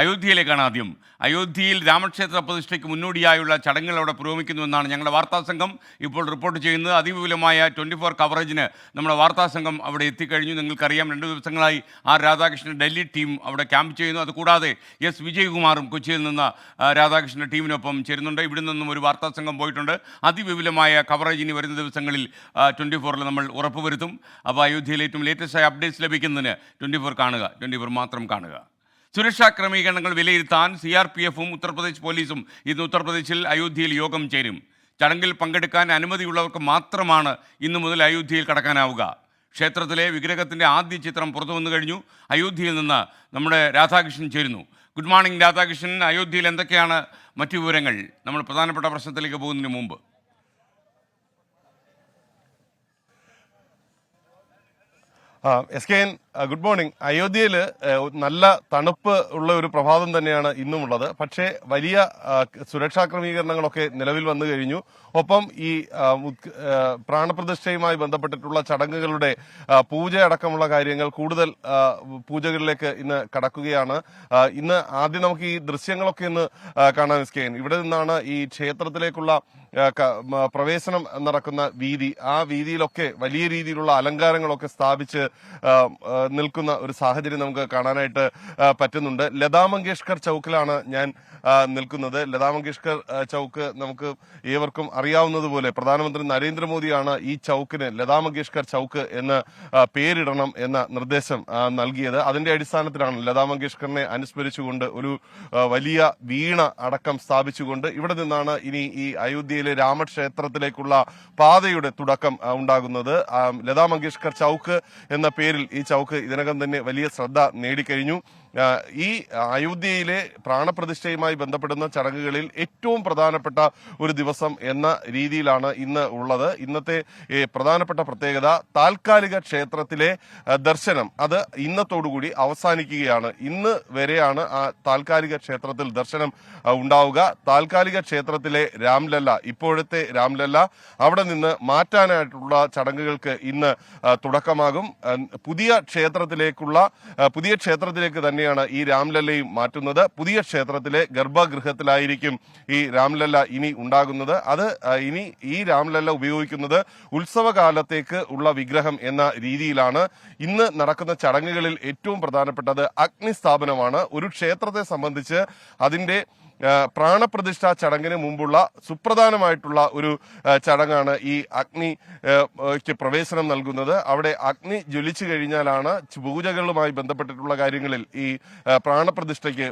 അയോധ്യയിലേക്കാണ് ആദ്യം. അയോധ്യയിൽ രാമക്ഷേത്ര പ്രതിഷ്ഠയ്ക്ക് മുന്നോടിയായുള്ള ചടങ്ങുകൾ അവിടെ പുരോഗമിക്കുന്നുവെന്നാണ് ഞങ്ങളുടെ വാർത്താസംഘം ഇപ്പോൾ റിപ്പോർട്ട് ചെയ്യുന്നത്. അതിവിപുലമായ ട്വന്റി ഫോർ കവറേജിന് നമ്മുടെ വാർത്താ സംഘം അവിടെ എത്തിക്കഴിഞ്ഞു. നിങ്ങൾക്കറിയാം രണ്ട് ദിവസങ്ങളായി ആർ രാധാകൃഷ്ണൻ ഡൽഹി ടീം അവിടെ ക്യാമ്പ് ചെയ്യുന്നു. അതുകൂടാതെ എസ് വിജയകുമാറും കൊച്ചിയിൽ നിന്ന് രാധാകൃഷ്ണൻ ടീമിനൊപ്പം ചേരുന്നുണ്ട്. ഇവിടെ നിന്നും ഒരു വാർത്താസംഘം പോയിട്ടുണ്ട്. അതിവിപുലമായ കവറേജ് ഇനി വരുന്ന ദിവസങ്ങളിൽ ട്വന്റി ഫോറിൽ നമ്മൾ ഉറപ്പുവരുത്തും. അപ്പോൾ അയോധ്യയിൽ ഏറ്റവും ലേറ്റസ്റ്റ് ആയ അപ്ഡേറ്റ്സ് ലഭിക്കുന്നതിന് ട്വന്റി ഫോർ കാണുക. ട്വന്റി ഫോർ മാത്രം കാണുക. സുരക്ഷാ ക്രമീകരണങ്ങൾ വിലയിരുത്താൻ സി ആർ പി എഫും ഉത്തർപ്രദേശ് പോലീസും ഇന്ന് ഉത്തർപ്രദേശിൽ അയോധ്യയിൽ യോഗം ചേരും. ചടങ്ങിൽ പങ്കെടുക്കാൻ അനുമതിയുള്ളവർക്ക് മാത്രമാണ് ഇന്നു മുതൽ അയോധ്യയിൽ കടക്കാനാവുക. ക്ഷേത്രത്തിലെ വിഗ്രഹത്തിന്റെ ആദ്യ ചിത്രം പുറത്തു വന്നു കഴിഞ്ഞു. അയോധ്യയിൽ നിന്ന് നമ്മുടെ രാധാകൃഷ്ണൻ ചേരുന്നു. Good morning Radhakrishnan. അയോധ്യയിൽ എന്തൊക്കെയാണ് മറ്റു വിവരങ്ങൾ? നമ്മൾ പ്രധാനപ്പെട്ട പ്രശ്നത്തിലേക്ക് പോകുന്നതിന് മുമ്പ്. S K N good morning അയോധ്യയിൽ നല്ല തണുപ്പ് ഉള്ള ഒരു പ്രഭാതം തന്നെയാണ് ഇന്നുമുള്ളത്. പക്ഷേ വലിയ സുരക്ഷാ ക്രമീകരണങ്ങളൊക്കെ നിലവിൽ വന്നു കഴിഞ്ഞു. ഒപ്പം ഈ പ്രാണപ്രതിഷ്ഠയുമായി ബന്ധപ്പെട്ടിട്ടുള്ള ചടങ്ങുകളുടെ പൂജ അടക്കമുള്ള കാര്യങ്ങൾ കൂടുതൽ പൂജകളിലേക്ക് ഇന്ന് കടക്കുകയാണ്. ഇന്ന് ആദ്യം നമുക്ക് ഈ ദൃശ്യങ്ങളൊക്കെ ഇന്ന് കാണാൻ എൻ ഇവിടെ നിന്നാണ് ഈ ക്ഷേത്രത്തിലേക്കുള്ള പ്രവേശനം നടക്കുന്ന വീതി. ആ വീതിയിലൊക്കെ വലിയ രീതിയിലുള്ള അലങ്കാരങ്ങളൊക്കെ സ്ഥാപിച്ച് നിൽക്കുന്ന ഒരു സാഹചര്യം നമുക്ക് കാണാനായിട്ട് പറ്റുന്നുണ്ട്. ലതാ മങ്കേഷ്കർ ചൌക്കിലാണ് ഞാൻ നിൽക്കുന്നത്. ലതാ മങ്കേഷ്കർ ചൗക്ക് നമുക്ക് ഏവർക്കും അറിയാവുന്നതുപോലെ പ്രധാനമന്ത്രി നരേന്ദ്രമോദിയാണ് ഈ ചൌക്കിന് ലതാ മങ്കേഷ്കർ ചൌക്ക് എന്ന് പേരിടണം എന്ന നിർദ്ദേശം നൽകിയത്. അതിന്റെ അടിസ്ഥാനത്തിലാണ് ലതാ മങ്കേഷ്കറിനെ അനുസ്മരിച്ചുകൊണ്ട് ഒരു വലിയ വീണ അടക്കം സ്ഥാപിച്ചുകൊണ്ട് ഇവിടെ നിന്നാണ് ഇനി ഈ അയോധ്യയിലെ രാമക്ഷേത്രത്തിലേക്കുള്ള പാതയുടെ തുടക്കം ഉണ്ടാകുന്നത്. ലതാ മങ്കേഷ്കർ ചൌക്ക് എന്ന പേരിൽ ഈ ചൌക്ക് ഇതിനകം തന്നെ വലിയ ശ്രദ്ധ നേടിക്കഴിഞ്ഞു. ഈ അയോധ്യയിലെ പ്രാണപ്രതിഷ്ഠയുമായി ബന്ധപ്പെടുന്ന ചടങ്ങുകളിൽ ഏറ്റവും പ്രധാനപ്പെട്ട ഒരു ദിവസം എന്ന രീതിയിലാണ് ഇന്ന് ഉള്ളത്. ഇന്നത്തെ പ്രധാനപ്പെട്ട പ്രത്യേകത താൽക്കാലിക ക്ഷേത്രത്തിലെ ദർശനം. അത് ഇന്നത്തോടുകൂടി അവസാനിക്കുകയാണ്. ഇന്ന് വരെയാണ് ആ താൽക്കാലിക ക്ഷേത്രത്തിൽ ദർശനം ഉണ്ടാവുക. താൽക്കാലിക ക്ഷേത്രത്തിലെ രാംലല്ല ഇപ്പോഴത്തെ രാംലല്ല അവിടെ നിന്ന് മാറ്റാനായിട്ടുള്ള ചടങ്ങുകൾക്ക് ഇന്ന് തുടക്കമാകും. പുതിയ ക്ഷേത്രത്തിലേക്കുള്ള പുതിയ ക്ഷേത്രത്തിലേക്ക് തന്നെയാണ് ഈ രാംലല്ലയും മാറ്റുന്നത്. പുതിയ ക്ഷേത്രത്തിലെ ഗർഭഗൃഹത്തിലായിരിക്കും ഈ രാംലല്ല ഇനി ഉണ്ടാകുന്നത്. അത് ഇനി ഈ രാംലല്ല ഉപയോഗിക്കുന്നത് ഉത്സവകാലത്തേക്ക് ഉള്ള വിഗ്രഹം എന്ന രീതിയിലാണ്. ഇന്ന് നടക്കുന്ന ചടങ്ങുകളിൽ ഏറ്റവും പ്രധാനപ്പെട്ടത് അഗ്നിസ്ഥാപനമാണ്. ഒരു ക്ഷേത്രത്തെ സംബന്ധിച്ച് അതിന്റെ ആ, പ്രാണപ്രതിഷ്ഠാ ചടങ്ങിന് മുമ്പുള്ള സുപ്രധാനമായിട്ടുള്ള ഒരു ചടങ്ങാണ് ഈ അഗ്നി പ്രവേശനം നൽകുന്നത്. അവിടെ അഗ്നി ജ്വലിച്ചു കഴിഞ്ഞാലാണ് പൂജകളുമായി ബന്ധപ്പെട്ടിട്ടുള്ള കാര്യങ്ങളിൽ ഈ പ്രാണപ്രതിഷ്ഠയ്ക്ക്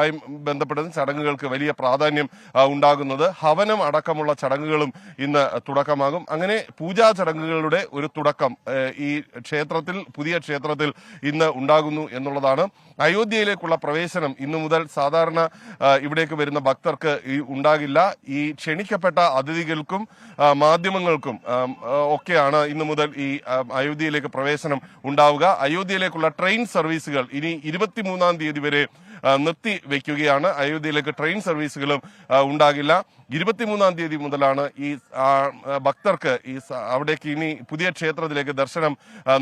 ആയി ബന്ധപ്പെടുന്ന ചടങ്ങുകൾക്ക് വലിയ പ്രാധാന്യം ഉണ്ടാകുന്നത്. ഹവനം അടക്കമുള്ള ചടങ്ങുകളും ഇന്ന് തുടക്കമാകും. അങ്ങനെ പൂജാ ചടങ്ങുകളുടെ ഒരു തുടക്കം ഈ ക്ഷേത്രത്തിൽ പുതിയ ക്ഷേത്രത്തിൽ ഇന്ന് ഉണ്ടാകുന്നു എന്നുള്ളതാണ്. അയോധ്യയിലേക്കുള്ള പ്രവേശനം ഇന്നു മുതൽ സാധാരണ ഇവിടേക്ക് വരുന്ന ഭക്തർക്ക് ഈ ഉണ്ടാകില്ല. ഈ ക്ഷണിക്കപ്പെട്ട അതിഥികൾക്കും മാധ്യമങ്ങൾക്കും ഒക്കെയാണ് ഇന്നു മുതൽ ഈ അയോധ്യയിലേക്ക് പ്രവേശനം ഉണ്ടാവുക. അയോധ്യയിലേക്കുള്ള ട്രെയിൻ സർവീസുകൾ ഇനി ഇരുപത്തിമൂന്നാം തീയതി വരെ നിർത്തി വെക്കുകയാണ്. അയോധ്യയിലേക്ക് ട്രെയിൻ സർവീസുകളും ഉണ്ടാകില്ല. ഇരുപത്തിമൂന്നാം തീയതി മുതലാണ് ഈ ഭക്തർക്ക് ഈ അവിടേക്ക് ഇനി പുതിയ ക്ഷേത്രത്തിലേക്ക് ദർശനം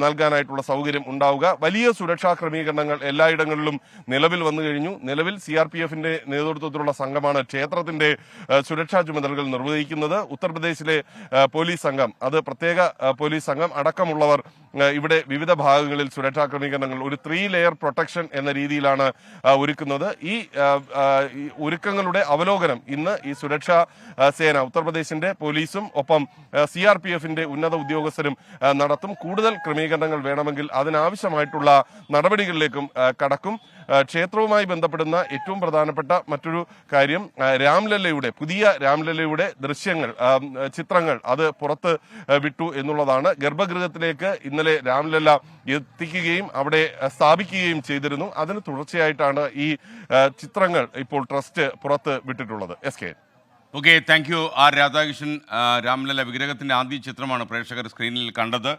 നൽകാനായിട്ടുള്ള സൗകര്യം ഉണ്ടാവുക. വലിയ സുരക്ഷാ ക്രമീകരണങ്ങൾ എല്ലായിടങ്ങളിലും നിലവിൽ വന്നു കഴിഞ്ഞു. നിലവിൽ സി ആർ പി എഫിന്റെ നേതൃത്വത്തിലുള്ള സംഘമാണ് ക്ഷേത്രത്തിന്റെ സുരക്ഷാ ചുമതലകൾ നിർവഹിക്കുന്നത്. ഉത്തർപ്രദേശിലെ പോലീസ് സംഘം അത് പ്രത്യേക പോലീസ് സംഘം അടക്കമുള്ളവർ ഇവിടെ വിവിധ ഭാഗങ്ങളിൽ സുരക്ഷാ ക്രമീകരണങ്ങൾ ഒരു ത്രീ ലെയർ പ്രൊട്ടക്ഷൻ എന്ന രീതിയിലാണ് ഒരുക്കുന്നത്. ഈ ഒരുക്കങ്ങളുടെ അവലോകനം ഇന്ന് ഈ സുരക്ഷാ സേന ഉത്തർപ്രദേശിന്റെ പോലീസും ഒപ്പം സി ആർ പി എഫിന്റെ ഉന്നത ഉദ്യോഗസ്ഥരും നടത്തും. കൂടുതൽ ക്രമീകരണങ്ങൾ വേണമെങ്കിൽ അതിനാവശ്യമായിട്ടുള്ള നടപടികളിലേക്കും കടക്കും. ക്ഷേത്രവുമായി ബന്ധപ്പെടുന്ന ഏറ്റവും പ്രധാനപ്പെട്ട മറ്റൊരു കാര്യം രാംലല്ലയുടെ പുതിയ രാംലല്ലയുടെ ദൃശ്യങ്ങൾ ചിത്രങ്ങൾ അത് പുറത്ത് വിട്ടു എന്നുള്ളതാണ്. ഗർഭഗൃഹത്തിലേക്ക് ഇന്നലെ രാംലല്ല എത്തിക്കുകയും അവിടെ സ്ഥാപിക്കുകയും ചെയ്തിരുന്നു. അതിന് തുടർച്ചയായിട്ടാണ് ഈ ചിത്രങ്ങൾ ഇപ്പോൾ ട്രസ്റ്റ് പുറത്ത് വിട്ടിട്ടുള്ളത്. S K. Okay thank you R Radhakrishnan. Ramlalla വിഗ്രഹത്തിന്റെ ആദ്യ ചിത്രമാണ് പ്രേക്ഷകർ സ്ക്രീനിൽ കണ്ടത്.